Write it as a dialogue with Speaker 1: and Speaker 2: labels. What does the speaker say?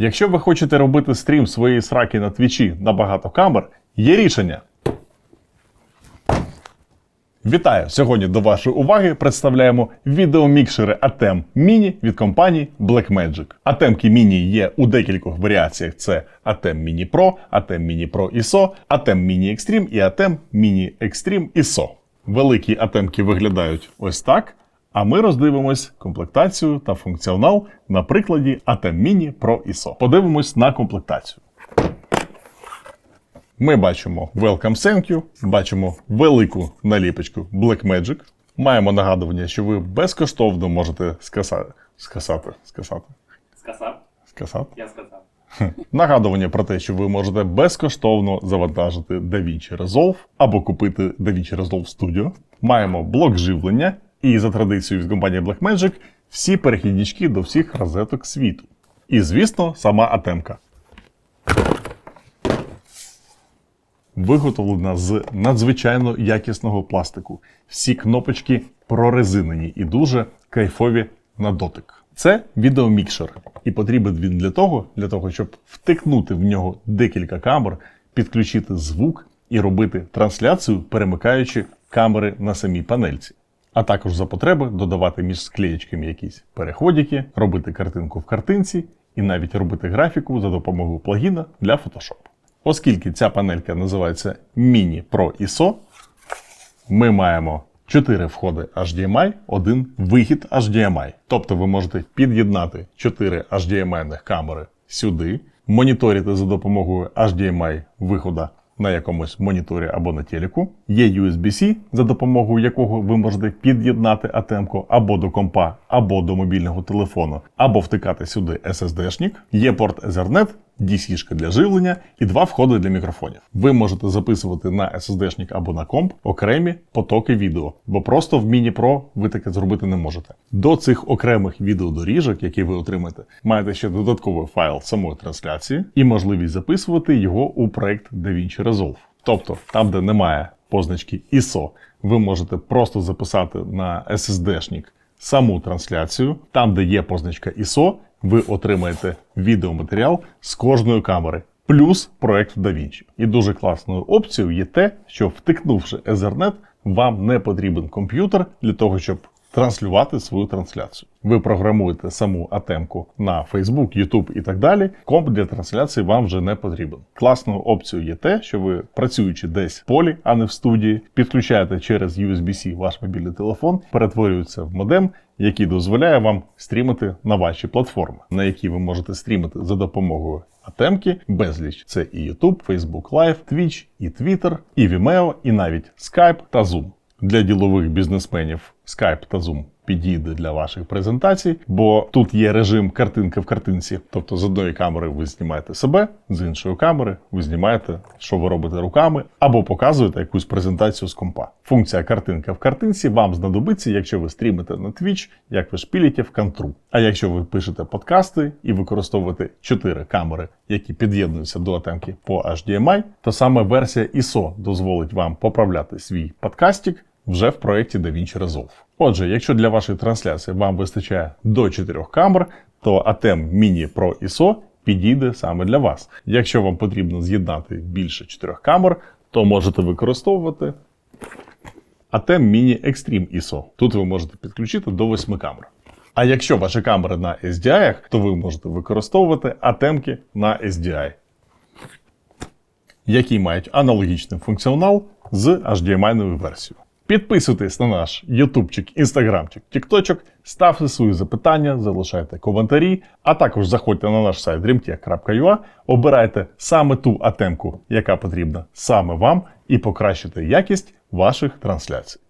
Speaker 1: Якщо ви хочете робити стрім своєї сраки на твічі на багато камер, є рішення. Вітаю! Сьогодні до вашої уваги представляємо відеомікшери ATEM Mini від компанії Blackmagic. ATEM Mini є у декількох варіаціях: це ATEM Mini Pro, ATEM Mini Pro ISO, ATEM Mini Extreme і ATEM Mini Extreme ISO. Великі атемки виглядають ось так. А ми роздивимось комплектацію та функціонал на прикладі ATEM Mini Pro ISO. Подивимось на комплектацію. Ми бачимо Welcome Thank you, бачимо велику наліпочку Blackmagic. Маємо нагадування, що ви безкоштовно можете скасати. Скасати. Скасати.
Speaker 2: Сказав?
Speaker 1: Скасати.
Speaker 2: Я сказав.
Speaker 1: Нагадування про те, що ви можете безкоштовно завантажити DaVinci Resolve або купити DaVinci Resolve Studio. Маємо блок живлення, і за традицією від компанії Blackmagic всі перехіднички до всіх розеток світу. І, звісно, сама атемка. Виготовлена з надзвичайно якісного пластику. Всі кнопочки прорезинені і дуже кайфові на дотик. Це відеомікшер, і потрібен він для того, для того, щоб втикнути в нього декілька камер, підключити звук і робити трансляцію, перемикаючи камери на самій панельці. А також за потреби додавати між склеєчками якісь переходики, робити картинку в картинці і навіть робити графіку за допомогою плагіна для Photoshop. Оскільки ця панелька називається Mini Pro ISO, ми маємо 4 входи HDMI, один вихід HDMI. Тобто ви можете під'єднати 4 HDMI камери сюди, моніторити за допомогою HDMI вихода на якомусь моніторі або на телеку. Є USB-C, за допомогою якого ви можете під'єднати атемку або до компа, або до мобільного телефону, або втикати сюди SSD-шник. Є порт Ethernet, DC-шка для живлення і два входи для мікрофонів. Ви можете записувати на SSD-шник або на комп окремі потоки відео, бо просто в Mini Pro ви таке зробити не можете. До цих окремих відеодоріжок, які ви отримаєте, маєте ще додатковий файл самої трансляції і можливість записувати його у проект DaVinci Resolve. Тобто, там, де немає позначки ISO, ви можете просто записати на SSD-шник саму трансляцію. Там, де є позначка ISO, ви отримаєте відеоматеріал з кожної камери. Плюс проект DaVinci. І дуже класною опцією є те, що втикнувши Ethernet, вам не потрібен комп'ютер для того, щоб транслювати свою трансляцію. Ви програмуєте саму атемку на Facebook, YouTube і так далі. Комп для трансляції вам вже не потрібен. Класною опцією є те, що ви працюючи десь в полі, а не в студії, підключаєте через USB-C ваш мобільний телефон, перетворюється в модем, який дозволяє вам стрімити на ваші платформи, на які ви можете стрімити за допомогою атемки, безліч. Це і YouTube, Facebook Live, Twitch, і Twitter, і Vimeo, і навіть Skype та Zoom. Для ділових бізнесменів Skype та Zoom підійде для ваших презентацій, бо тут є режим картинка в картинці. Тобто з одної камери ви знімаєте себе, з іншої камери ви знімаєте, що ви робите руками, або показуєте якусь презентацію з компа. Функція картинка в картинці вам знадобиться, якщо ви стрімите на Twitch, як ви шпіліте в контру. А якщо ви пишете подкасти і використовуєте 4 камери, які під'єднуються до атемки по HDMI, то саме версія ISO дозволить вам поправляти свій подкастик вже в проєкті DaVinci Resolve. Отже, якщо для вашої трансляції вам вистачає до 4 камер, то ATEM Mini Pro ISO підійде саме для вас. Якщо вам потрібно з'єднати більше 4 камер, то можете використовувати ATEM Mini Extreme ISO. Тут ви можете підключити до 8 камер. А якщо ваші камери на SDI, то ви можете використовувати атемки на SDI, які мають аналогічний функціонал з HDMI версією. Підписуйтесь на наш ютубчик, інстаграмчик, тікточок, ставте свої запитання, залишайте коментарі, а також заходьте на наш сайт dreamtech.ua, обирайте саме ту атемку, яка потрібна саме вам, і покращите якість ваших трансляцій.